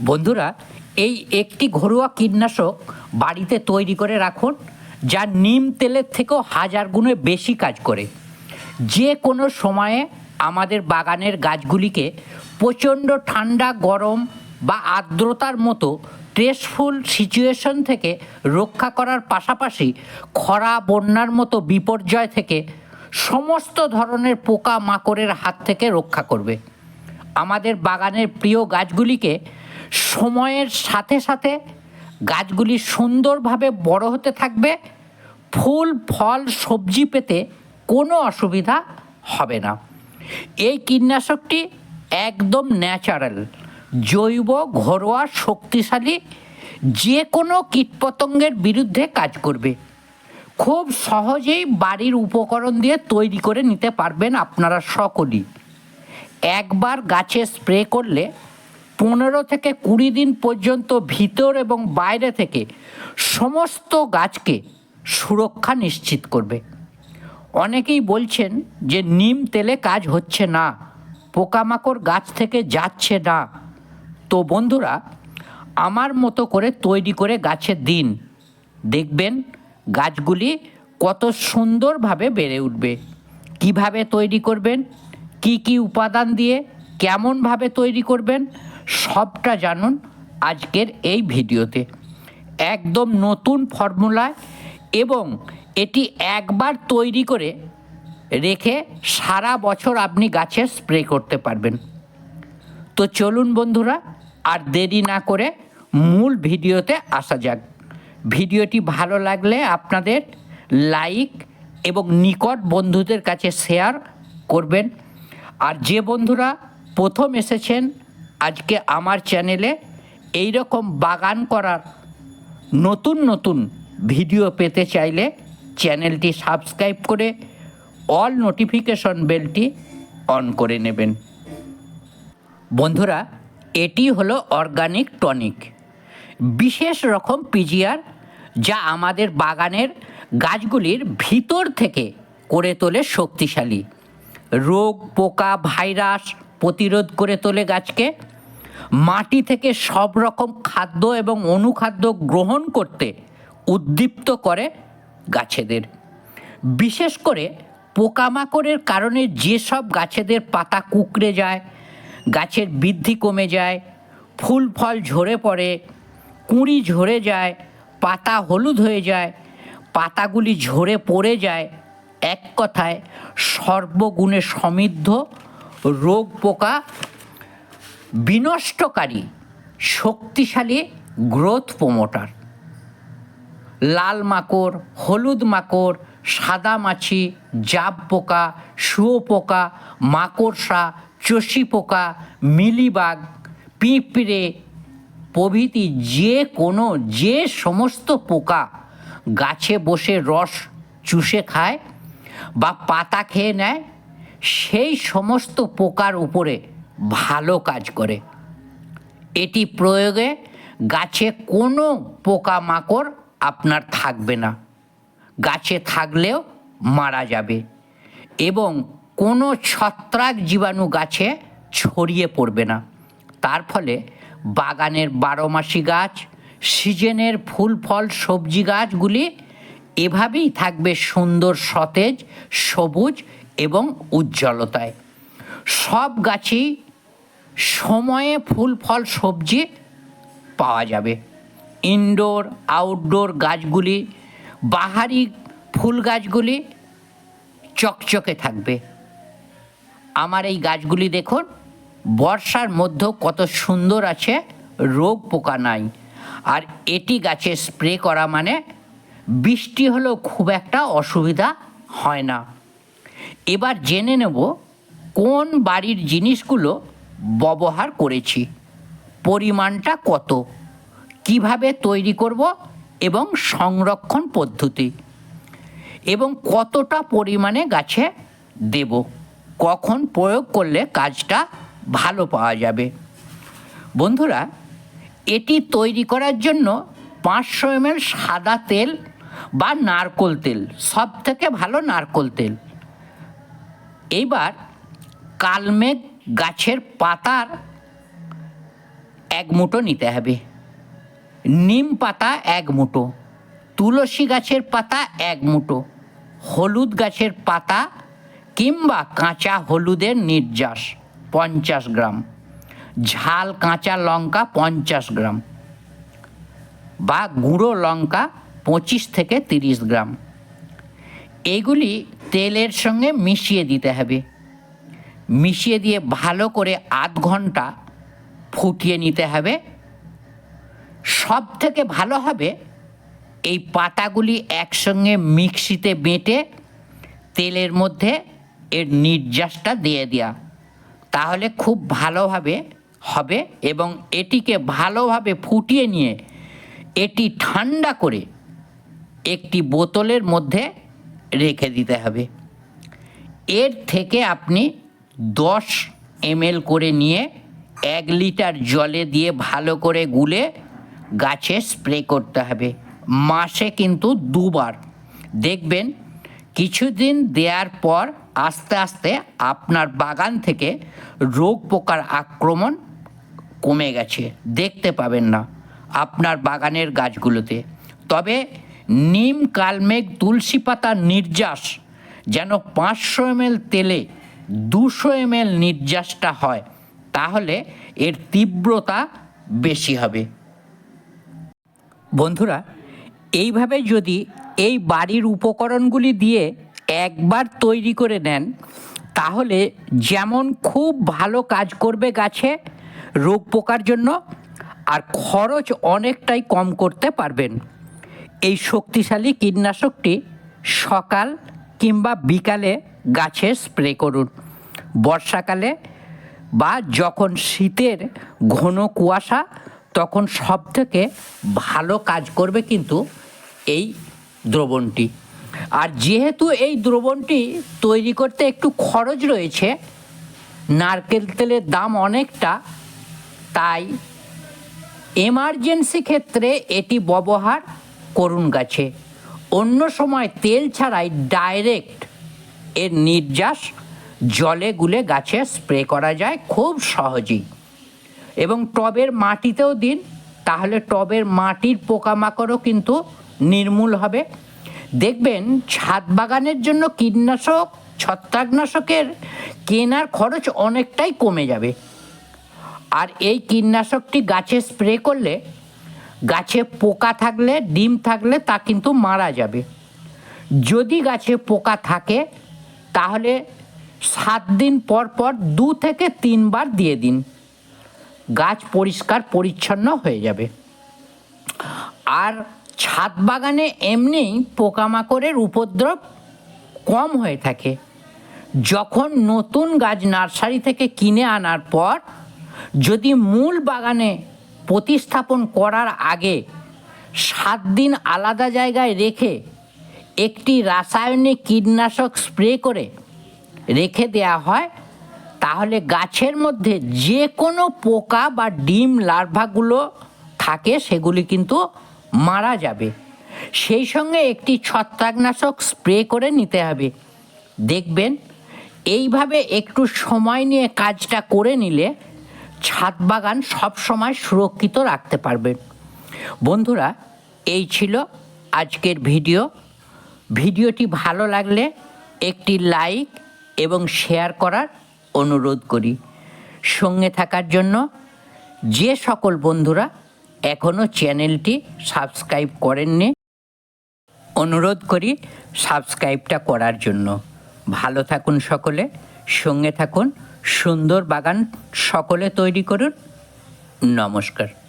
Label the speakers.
Speaker 1: বন্ধুরা, এই একটি ঘরোয়া কীটনাশক বাড়িতে তৈরি করে রাখুন, যা নিম তেলের থেকেও হাজার গুণে বেশি কাজ করে। যে কোনো সময়ে আমাদের বাগানের গাছগুলিকে প্রচণ্ড ঠান্ডা, গরম বা আর্দ্রতার মতো স্ট্রেসফুল সিচুয়েশন থেকে রক্ষা করার পাশাপাশি খরা, বন্যার মতো বিপর্যয় থেকে সমস্ত ধরনের পোকা মাকড়ের হাত থেকে রক্ষা করবে। আমাদের বাগানের প্রিয় গাছগুলিকে সময়ের সাথে সাথে গাছগুলি সুন্দরভাবে বড় হতে থাকবে। ফুল, ফল, সবজি পেতে কোনো অসুবিধা হবে না। এই কীটনাশকটি একদম ন্যাচারাল, জৈব, ঘরোয়া, শক্তিশালী যে কোনো কীটপতঙ্গের বিরুদ্ধে কাজ করবে। খুব সহজেই বাড়ির উপকরণ দিয়ে তৈরি করে নিতে পারবেন আপনারা সকলেই। একবার গাছে স্প্রে করলে পনেরো থেকে কুড়ি দিন পর্যন্ত ভিতর এবং বাইরে থেকে সমস্ত গাছকে সুরক্ষা নিশ্চিত করবে। অনেকেই বলছেন যে নিম তেলে কাজ হচ্ছে না, পোকামাকড় গাছ থেকে যাচ্ছে না। তো বন্ধুরা, আমার মতো করে তৈরি করে গাছে দিন, দেখবেন গাছগুলি কত সুন্দরভাবে বেড়ে উঠবে। কীভাবে তৈরি করবেন, কি কি উপাদান দিয়ে, কেমনভাবে তৈরি করবেন সবটা জানুন আজকের এই ভিডিওতে। একদম নতুন ফর্মুলায় এবং এটি একবার তৈরি করে রেখে সারা বছর আপনি গাছে স্প্রে করতে পারবেন। তো চলুন বন্ধুরা, আর দেরি না করে মূল ভিডিওতে আসা যাক। ভিডিওটি ভালো লাগলে আপনাদের লাইক এবং নিকট বন্ধুদের কাছে শেয়ার করবেন। আর যে বন্ধুরা প্রথম এসেছেন আজকে আমার চ্যানেলে এই রকম বাগান করার নতুন নতুন ভিডিও পেতে চাইলে চ্যানেলটি সাবস্ক্রাইব করে অল নোটিফিকেশন বেলটি অন করে নেবেন। বন্ধুরা, এটি হলো অর্গানিক টনিক বিশেষ রকম পিজিআর যা আমাদের বাগানের গাছগুলির ভিতর থেকে করে তোলে শক্তিশালী। রোগ, পোকা, ভাইরাস প্রতিরোধ করে তোলে গাছকে। মাটি থেকে সব রকম খাদ্য এবং অনুখাদ্য গ্রহণ করতে উদ্দীপ্ত করে গাছেদের। বিশেষ করে পোকামাকড়ের কারণে যেসব গাছেদের পাতা কুকড়ে যায়, গাছের বৃদ্ধি কমে যায়, ফুল ফল ঝরে পড়ে, কুঁড়ি ঝরে যায়, পাতা হলুদ হয়ে যায়, পাতাগুলি ঝরে পড়ে যায়, এক কথায় সর্বগুণে সমৃদ্ধ রোগ পোকা বিনষ্টকারী, শক্তিশালী গ্রোথ প্রমোটার লাল মাকড়, হলুদ মাকড়, সাদা মাছি, জাব পোকা শুয়োপোকা মাকড়সা, চষি পোকা, মিলিবাগ, পিঁপড়ে প্রভৃতি যে কোনো, যে সমস্ত পোকা গাছে বসে রস চুষে খায় বা পাতা খেয়ে নেয়, সেই সমস্ত পোকার উপরে ভালো কাজ করে। এটি প্রয়োগে গাছে কোনো পোকামাকড় আপনার থাকবে না। গাছে থাকলেও মারা যাবে এবং কোনো ছত্রাক জীবাণু গাছে ছড়িয়ে পড়বে না। তার ফলে বাগানের বারোমাসি গাছ, সিজনের ফুল, ফল, সবজি গাছগুলি এভাবেই থাকবে সুন্দর সতেজ, সবুজ এবং উজ্জ্বলতায়। সব গাছেই সময়ে ফুল, ফল, সবজি পাওয়া যাবে। ইনডোর আউটডোর গাছগুলি, বাহারি ফুল গাছগুলি চকচকে থাকবে। আমার এই গাছগুলি দেখুন, বর্ষার মধ্যেও কত সুন্দর আছে, রোগ পোকা নাই। আর এটি গাছে স্প্রে করা মানে বৃষ্টি হলেও খুব একটা অসুবিধা হয় না। এবার জেনে নেব কোন বাড়ির জিনিসগুলো ব্যবহার করেছি। পরিমাণটা কত? কীভাবে তৈরি করব? এবং সংরক্ষণ পদ্ধতি। এবং কতটা পরিমাণে গাছে দেব? কখন প্রয়োগ করলে কাজটা ভালো পাওয়া যাবে? বন্ধুরা, এটি তৈরি করার জন্য পাঁচশো এমএল সাদা তেল বা নারকোল তেল সব থেকে ভালো নারকোল তেল। এইবার কালমেঘ গাছের পাতার এক মুঠো নিতে হবে। নিম পাতা এক মুঠো, তুলসী গাছের পাতা এক মুঠো, হলুদ গাছের পাতা কিংবা কাঁচা হলুদের নির্যাস পঞ্চাশ গ্রাম, ঝাল কাঁচা লঙ্কা পঞ্চাশ গ্রাম বা গুঁড়ো লঙ্কা পঁচিশ থেকে তিরিশ গ্রাম। এগুলি তেলের সঙ্গে মিশিয়ে দিতে হবে। মিশিয়ে দিয়ে ভালো করে আধ ঘণ্টা ফুটিয়ে নিতে হবে। সব থেকে ভালো হবে এই পাতাগুলি একসঙ্গে মিক্সিতে বেটে তেলের মধ্যে এর নির্যাসটা দিয়ে দেওয়া তাহলে খুব ভালোভাবে হবে এবং এটিকে ভালোভাবে ফুটিয়ে নিয়ে এটি ঠান্ডা করে একটি বোতলের মধ্যে রেখে দিতে হবে। এর থেকে আপনি দশ এমএল করে নিয়ে এক লিটার জলে দিয়ে ভালো করে গুলে গাছে স্প্রে করতে হবে। মাসে কিন্তু দুবার। দেখবেন কিছুদিন দেওয়ার পর আস্তে আস্তে আপনার বাগান থেকে রোগ পোকার আক্রমণ কমে গেছে। দেখতে পাবেন না আপনার বাগানের গাছগুলোতে। তবে নিম, কালমেঘ, তুলসী পাতার নির্যাস যেন পাঁচশো এমএল তেলে দুশো এমএল নির্যাসটা হয়, তাহলে এর তীব্রতা বেশি হবে। বন্ধুরা, এইভাবে যদি এই বাড়ির উপকরণগুলি দিয়ে একবার তৈরি করে নেন, তাহলে যেমন খুব ভালো কাজ করবে গাছে রোগ পোকার জন্য, আর খরচ অনেকটাই কম করতে পারবেন। এই শক্তিশালী কীটনাশকটি সকাল কিংবা বিকালে গাছে স্প্রে করুন। বর্ষাকালে বা যখন শীতের ঘন কুয়াশা, তখন সব থেকে ভালো কাজ করবে কিন্তু এই দ্রবণটি। আর যেহেতু এই দ্রবণটি তৈরি করতে একটু খরচ রয়েছে, নারকেল তেলের দাম অনেকটা, তাই এমার্জেন্সি ক্ষেত্রে এটি ব্যবহার করুন গাছে। অন্য সময় তেল ছাড়াই ডাইরেক্ট এর নির্যাস জলে গুলে গাছে স্প্রে করা যায় খুব সহজেই। এবং টবের মাটিতেও দিন, তাহলে টবের মাটির পোকামাকড়ও কিন্তু নির্মূল হবে। দেখবেন, ছাদ বাগানের জন্য কীটনাশক, ছত্রাকনাশকের কেনার খরচ অনেকটাই কমে যাবে। আর এই কীটনাশকটি গাছে স্প্রে করলে, গাছে পোকা থাকলে, ডিম থাকলে তা কিন্তু মারা যাবে। যদি গাছে পোকা থাকে, তাহলে সাত দিন পর পর দু থেকে তিনবার দিয়ে দিন। গাছ পরিষ্কার, পরিচ্ছন্ন হয়ে যাবে। আর ছাদ বাগানে এমনিই পোকামাকড়ের উপদ্রব কম হয়ে থাকে। যখন নতুন গাছ নার্সারি থেকে কিনে আনার পর যদি মূল বাগানে প্রতিস্থাপন করার আগে সাত দিন আলাদা জায়গায় রেখে একটি রাসায়নিক কীটনাশক স্প্রে করে রেখে দেয়া হয়, তাহলে গাছের মধ্যে যে কোনো পোকা বা ডিম লার্ভাগুলো থাকে, সেগুলি কিন্তু মারা যাবে। সেই সঙ্গে একটি ছত্রাকনাশক স্প্রে করে নিতে হবে। দেখবেন, এইভাবে একটু সময় নিয়ে কাজটা করে নিলে ছাদ বাগান সবসময় সুরক্ষিত রাখতে পারবেন বন্ধুরা, এই ছিল আজকের ভিডিও। ভিডিওটি ভালো লাগলে একটি লাইক এবং শেয়ার করার অনুরোধ করি। সঙ্গে থাকার জন্য যে সকল বন্ধুরা এখনও চ্যানেলটি সাবস্ক্রাইব করেননি, অনুরোধ করি সাবস্ক্রাইবটা করার জন্য। ভালো থাকুন সকলে, সঙ্গে থাকুন, সুন্দর বাগান সকলে তৈরি করুন। নমস্কার।